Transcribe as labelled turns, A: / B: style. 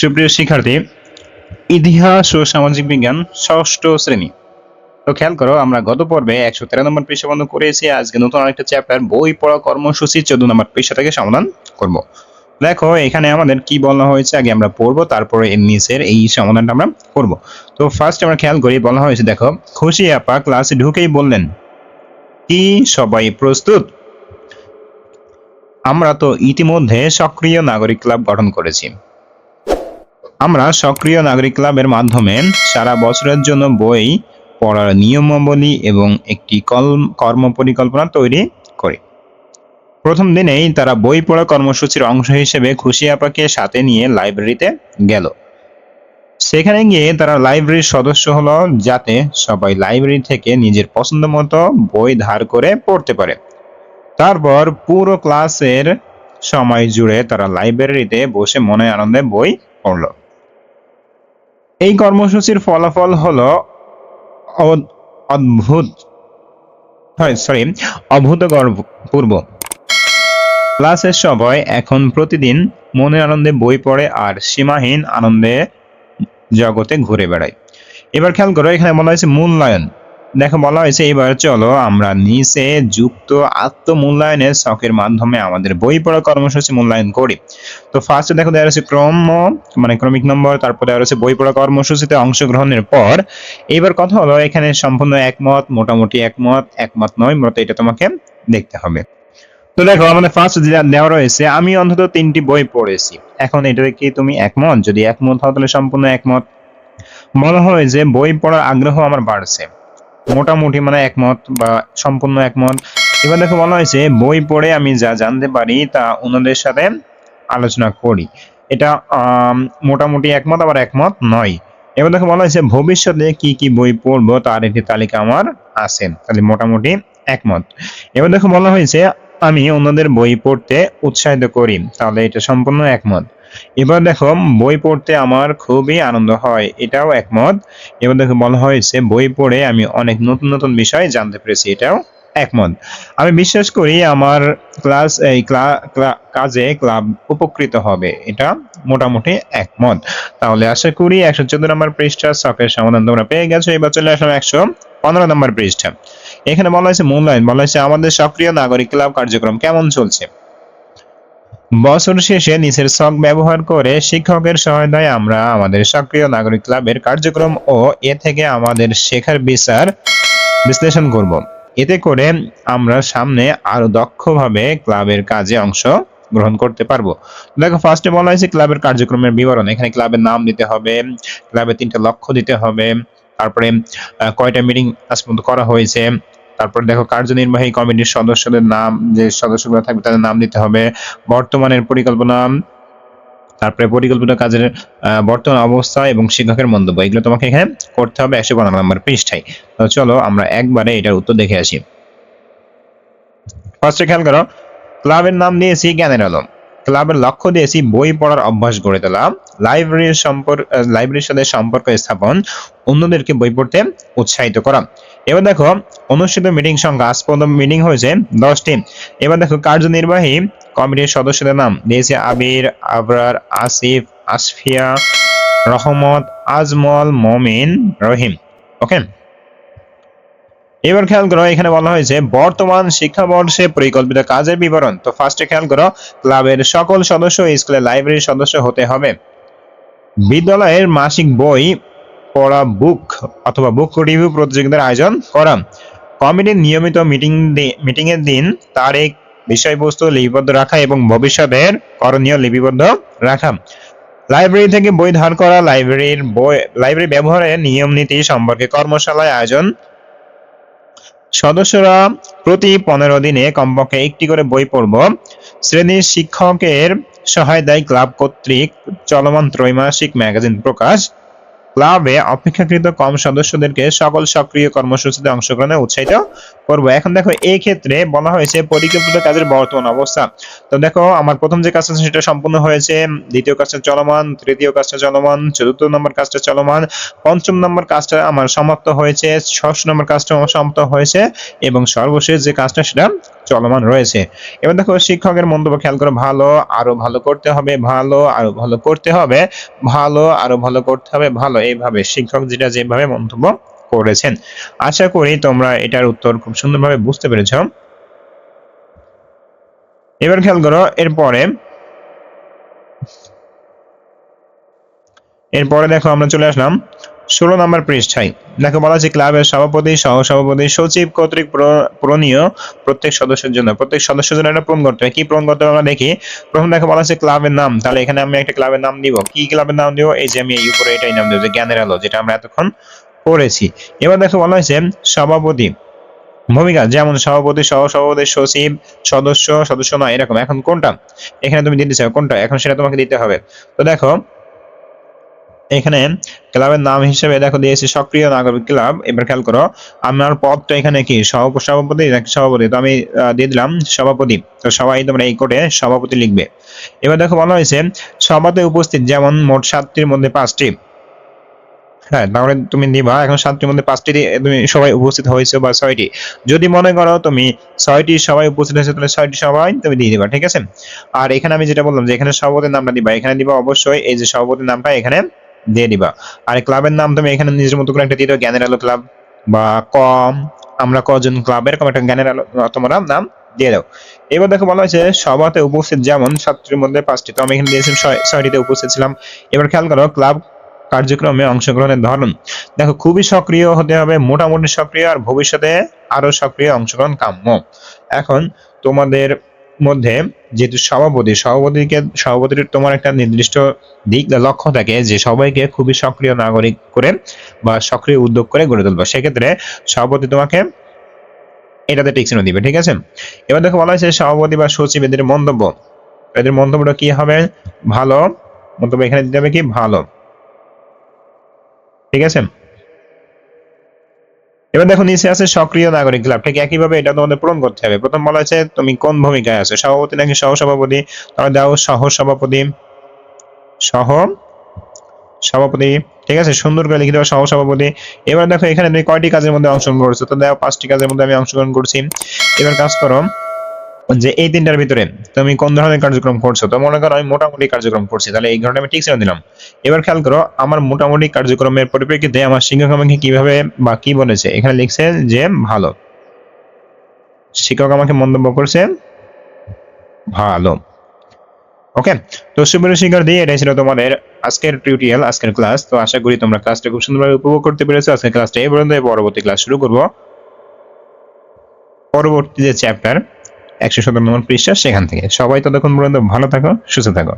A: সুপ্রিয় শিক্ষার্থী, ইতিহাস ও সামাজিক বিজ্ঞান ষষ্ঠ শ্রেণি। তো খেয়াল করো, আমরা গত পর্বে একশো তেরো নম্বর পৃষ্ঠা বন্ধ করেছি, আজকে নতুন আরেকটা চ্যাপ্টার বই পড়া কর্মসূচি, চোদ্দ নম্বর পৃষ্ঠা থেকে সমাধান করব। দেখো, এখানে আমাদের কি বলা হয়েছে, আগে আমরা পড়ব, তারপরে এর নিচের এই সমাধানটা আমরা করব। তো ফার্স্ট আমরা খেয়াল করি বলা হয়েছে, দেখো, খুশি আপা ক্লাসে ঢুকেই বললেন, কি সবাই প্রস্তুত? আমরা তো ইতিমধ্যে সক্রিয় নাগরিক ক্লাব গঠন করেছি। আমরা সক্রিয় নাগরিক ক্লাবের মাধ্যমে সারা বছরের জন্য বই পড়ার নিয়মাবলী এবং একটি কর্ম পরিকল্পনা তৈরি করি। প্রথম দিনেই তারা বই পড়া কর্মসূচির অংশ হিসেবে খুশি আপাকে সাথে নিয়ে লাইব্রেরিতে গেল। সেখানে গিয়ে তারা লাইব্রেরির সদস্য হলো যাতে সবাই লাইব্রেরি থেকে নিজের পছন্দ মতো বই ধার করে পড়তে পারে। তারপর পুরো ক্লাসের সময় জুড়ে তারা লাইব্রেরিতে বসে মনে আনন্দে বই পড়ল। এই কর্মসূচির ফলাফল হল অদ্ভুত। সরি অভূতপূর্ব ক্লাসের সবাই এখন প্রতিদিন মনে আনন্দে বই পড়ে আর সীমাহীন আনন্দে জগতে ঘুরে বেড়ায় এবার খেয়াল করো, এখানে বলা হয়েছে মূল্যায়ন। দেখো বলা হয়েছে, এবার চলো আমরা নিচে যুক্ত আত্মমূল্যায়নের শখের মাধ্যমে আমাদের বই পড়া কর্মসূচি মূল্যায়ন করি। তো ফার্স্টে দেখো দেওয়া রয়েছে ক্রম মানে ক্রমিক নম্বর, তারপর দেওয়া রয়েছে বই পড়া কর্মসূচিতে অংশগ্রহণের পর। এবার কথা হলো, এখানে সম্পূর্ণ একমত, মোটামুটি একমত একমত নয়, মূলত এটা তোমাকে দেখতে হবে। তো দেখো, আমাদের ফার্স্ট দেওয়া রয়েছে, আমি অন্তত তিনটি বই পড়েছি। এখন এটাতে কি তুমি একমত? যদি একমত হও তাহলে সম্পূর্ণ একমত। মনে হয় যে বই পড়ার আগ্রহ আমার বাড়ছে। মোটামুটি মানে একমত বা সম্পূর্ণ একমত। এবার দেখো বলা হয়েছে, বই পড়ে আমি যা জানতে পারি তা অন্যদের সাথে আলোচনা করি। এটা মোটামুটি একমত আবার একমত নয়। এবার দেখো বলা হয়েছে, ভবিষ্যতে কি কি বই পড়ব তার একটি তালিকা আমার আছে। তাহলে মোটামুটি একমত। এবার দেখো বলা হয়েছে, আমি অন্যদের বই পড়তে উৎসাহিত করি। তাহলে এটা সম্পূর্ণ একমত। এবার দেখো, বই পড়তে আমার খুবই আনন্দ হয়, এটাও একমত। এবার দেখো, বলা হয়েছে, বই পড়ে আমি অনেক নতুন নতুন বিষয় জানতে পেরেছি, এটাও একমত। আমি বিশ্বাস করি আমার ক্লাস, এই কাজে ক্লাব উপকৃত হবে, এটা মোটামুটি একমত। তাহলে আশা করি একশো চোদ্দ নম্বর পৃষ্ঠা শখের সমাধান তোমরা পেয়ে গেছো। এবার চলে আসলাম একশো পনেরো নম্বর পৃষ্ঠা। এখানে বলা হয়েছে মূল্যায়ন, বলা হয়েছে আমাদের সক্রিয় নাগরিক ক্লাব কার্যক্রম কেমন চলছে? বছর শেষে নিচের ছক ব্যবহার করে শিক্ষকের সহায়তায় আমরা আমাদের সক্রিয় নাগরিক ক্লাবের কার্যক্রম ও এ থেকে আমাদের শেখার বিচার বিশ্লেষণ করব। এতে করে আমরা সামনে আরও দক্ষভাবে ক্লাবের কাজে অংশ গ্রহণ করতে পারব। দেখো ফার্স্টে বলা হয়েছে ক্লাবের কার্যক্রমের বিবরণ। এখানে ক্লাবের নাম দিতে হবে ক্লাবের তিনটা লক্ষ্য দিতে হবে, তারপরে কয়টা মিটিং আজ পর্যন্ত করা হয়েছে তারপর দেখো কার্যনির্বাহী কমিটির সদস্যদের নাম, যে সদস্যগুলো থাকবে তাদের নাম দিতে হবে। বর্তমানের পরিকল্পনা, তারপরে পরিকল্পিত কাজের বর্তমান অবস্থা এবং শিক্ষকের মন্তব্য, এগুলো তোমাকে এখানে করতে হবে একশো পনেরো নম্বর পৃষ্ঠায়। তো চলো আমরা একবারে এটার উত্তর দেখে আসি। ফার্স্টে খেয়াল করো, ক্লাবের নাম দিয়েছি জ্ঞানের আলম ক্লাবের লক্ষ্য দিয়েছি বই পড়ার অভ্যাস গড়ে তোলা লাইব্রেরির সম্পর্ক লাইব্রেরির সাথে সম্পর্ক স্থাপন অন্যদেরকে বই পড়তে উৎসাহিত করা। এবার দেখো, অনুষ্ঠিত মিটিং সংখ্যা, আজ মিটিং হয়েছে দশটি। এবার দেখো, কার্যনির্বাহী কমিটির সদস্যদের নাম দিয়েছে আবির, আবরার, আসিফ, আসফিয়া, রহমত, আজমল, মমিন, রহিম। ওকে? এবার খেয়াল করো, এখানে বলা হয়েছে, বর্তমান শিক্ষাবর্ষে পরিকল্পিত কাজের বিবরণ। তো ফার্স্টে খেয়াল করো, ক্লাবের সকল সদস্য, স্কুলের লাইব্রেরির সদস্য হতে হবে। বিদ্যালয়ের মাসিক বই, পড়া বুক অথবা বুক রিভিউ প্রতিযোগিতার আয়োজন করা। কমিটির নিয়মিত মিটিং মিটিং এর দিন তারিখ, বিষয়বস্তু লিপিবদ্ধ রাখা এবং ভবিষ্যতের করণীয় লিপিবদ্ধ রাখা। লাইব্রেরি থেকে বই ধার করা লাইব্রেরির বই লাইব্রেরি ব্যবহারের নিয়ম নীতি সম্পর্কে কর্মশালায় আয়োজন সদস্যরা প্রতি পনেরো দিনে কমপক্ষে একটি করে বই পড়ব। শ্রেণির শিক্ষকের সহায়তায় ক্লাব কর্তৃক চলমান ত্রৈমাসিক ম্যাগাজিন প্রকাশ। ক্লাবে অপেক্ষাকৃত কম সদস্যদেরকে সকল সক্রিয় কর্মসূচিতে অংশগ্রহণে উৎসাহিত করব। এখন দেখো এই ক্ষেত্রে বলা হয়েছে পরিকল্পিত কাজের বর্তমান অবস্থা। তো দেখো, আমার প্রথম যে কাজটা সেটা সম্পূর্ণ হয়েছে, দ্বিতীয় কাজটা চলমান, তৃতীয় কাজটা চলমান, চতুর্থ নম্বর কাজটা চলমান, পঞ্চম নম্বর কাজটা আমার সমাপ্ত হয়েছে, ষষ্ঠ নম্বর কাজটা সমাপ্ত হয়েছে, এবং সর্বশেষ যে কাজটা সেটা চলমান রয়েছে। এবার দেখো, শিক্ষকের মন্তব্য খেয়াল করো, ভালো, আরও ভালো করতে হবে, ভালো, আরও ভালো করতে হবে, ভালো, আরও ভালো করতে হবে, ভালো। এইভাবে শিক্ষক যেটা যেভাবে মন্তব্য করেছেন। আশা করি তোমরা এটার উত্তর খুব সুন্দরভাবে বুঝতে পেরেছ। এবার খেয়াল করো, এরপরে এরপরে দেখো আমরা চলে আসলাম ষোলো নম্বর পৃষ্ঠায়। দেখো বলা আছে ক্লাবের সভাপতি, সহ সভাপতি, সচিব কর্তৃক প্র- প্রণীয় প্রত্যেক সদস্যের জন্য। প্রত্যেক সদস্যের জন্য এটা পূরণ করতে হবে কি পূরণ করতে হবে আমরা দেখি। প্রথম দেখো বলা আছে ক্লাবের নাম। তাহলে এখানে আমি একটা ক্লাবের নাম দিব। কি ক্লাবের নাম দিব? এই যে আমি এই উপরে এটাই নাম দেবো, যে জ্ঞানের আলো, যেটা আমরা এতক্ষণ পড়েছি এবার দেখো বলা হয়েছে সভাপতি। ভূমিকা, যেমন সভাপতি, সহ সভাপতি, সচিব, সদস্য সদস্য নয়, এরকম। এখন কোনটা? এখানে তুমি দিতে চাও, কোনটা? এখন সেটা তোমাকে দিতে হবে। তো দেখো, এখানে ক্লাবের নাম হিসেবে দেখো দিয়েছি সক্রিয় নাগরিক ক্লাব। এবার খেয়াল করো, আমার পদটা এখানে কি? সভাপতি নাকি সভাপতি? তো আমি দিয়ে দিলাম সভাপতি। তো সবাই তোমরা এই কোটে সভাপতি লিখবে। এবার দেখো বলা হয়েছে, সভাতে উপস্থিত যেমন মোট সাতটির মধ্যে পাঁচটি। হ্যাঁ তাহলে তুমি দিবা এখন সাতটির মধ্যে পাঁচটি তুমি সবাই উপস্থিত হয়েছে বা ছয়টি। যদি মনে করো তুমি ছয়টি সবাই উপস্থিত হয়েছে, তাহলে ছয়টি সবাই তুমি দিয়ে দিবা, ঠিক আছে? আর এখানে আমি যেটা বললাম যে এখানে সভাপতির নামটা দিবা। এখানে দিবা অবশ্যই এই যে সভাপতির নামটা এখানে দিয়ে দিবা। আর ক্লাবের নাম তুমি এখানে নিজের মতো করে একটা দিয়ে দাও, জ্ঞানের আলো ক্লাব বা কম, আমরা কজন ক্লাব, এরকম একটা জ্ঞানের আলো, তোমরা নাম দিয়ে দাও। এবার দেখো বলা হয়েছে সভাতে উপস্থিত যেমন সাতটির মধ্যে পাঁচটি, তো আমি এখানে দিয়েছিলাম ছয়টিতে উপস্থিত ছিলাম। এবার খেয়াল করো, ক্লাব কার্যক্রমে অংশগ্রহণের ধরন। দেখো, খুবই সক্রিয় হতে হবে, মোটামুটি সক্রিয়, আর ভবিষ্যতে আরও সক্রিয় অংশগ্রহণ কাম্য। এখন তোমাদের মধ্যে যেহেতু সভাপতি, সভাপতিকে, সভাপতির তোমার একটা নির্দিষ্ট দিক লক্ষ্য থাকে যে সবাইকে খুবই সক্রিয় নাগরিক করে বা সক্রিয় উদ্যোগ করে গড়ে তুলবে। সেক্ষেত্রে সভাপতি তোমাকে এটাতে টিক দিবে, ঠিক আছে? এবার দেখো, বলা হয়েছে সভাপতি বা সচিব এদের মন্তব্য। এদের মন্তব্যটা কি হবে? ভালো। মন্তব্য এখানে দিতে হবে কি? ভালো। ঠিক আছে? এবার দেখো নিচে আছে সক্রিয় নাগরিক ক্লাব ঠিক একইভাবে এটা তোমাদের পূরণ করতে হবে। প্রথম বলা হয়েছে তুমি কোন ভূমিকায় আছো? সভাপতি নাকি সহ সভাপতি তাহলে দাও সহ সভাপতি সহ সভাপতি। ঠিক আছে? সুন্দর করে লিখে দেওয়া সহ সভাপতি এবার দেখো এখানে তুমি কয়টি কাজের মধ্যে অংশগ্রহণ করছ? তো দেখো পাঁচটি কাজের মধ্যে আমি অংশগ্রহণ করছি। এবার কাজ করো। যে এই তিনটার ভিতরে তুমি কোন ধরনের কার্যক্রম করছ? তো মনে করো আমি মোটামুটি কার্যক্রম করছি, তাহলে এই ঘটনা আমি ঠিক দিলাম। এবার খেয়াল করো, আমার মোটামুটি কার্যক্রমের পরিপ্রেক্ষিতে আমার শিক্ষক আমাকে কীভাবে বা কি বলেছে? এখানে লিখছে যে, ভালো। শিক্ষক আমাকে মন্তব্য করছে, ভালো। ওকে তো সুপ্রিয় শিক্ষার্থী, এটাই ছিল তোমাদের আজকের টিউটোরিয়াল আজকের ক্লাস তো আশা করি তোমরা ক্লাসটা খুব সুন্দরভাবে উপভোগ করতে পেরেছ। আজকের ক্লাসটা এই পর্যন্ত পরবর্তী ক্লাস শুরু করব। পরবর্তী যে চ্যাপ্টার একশো সতেরো নম্বর পৃষ্ঠা সেখান থেকে। সবাই ততক্ষণ পর্যন্ত ভালো থাকো সুস্থ থাকো।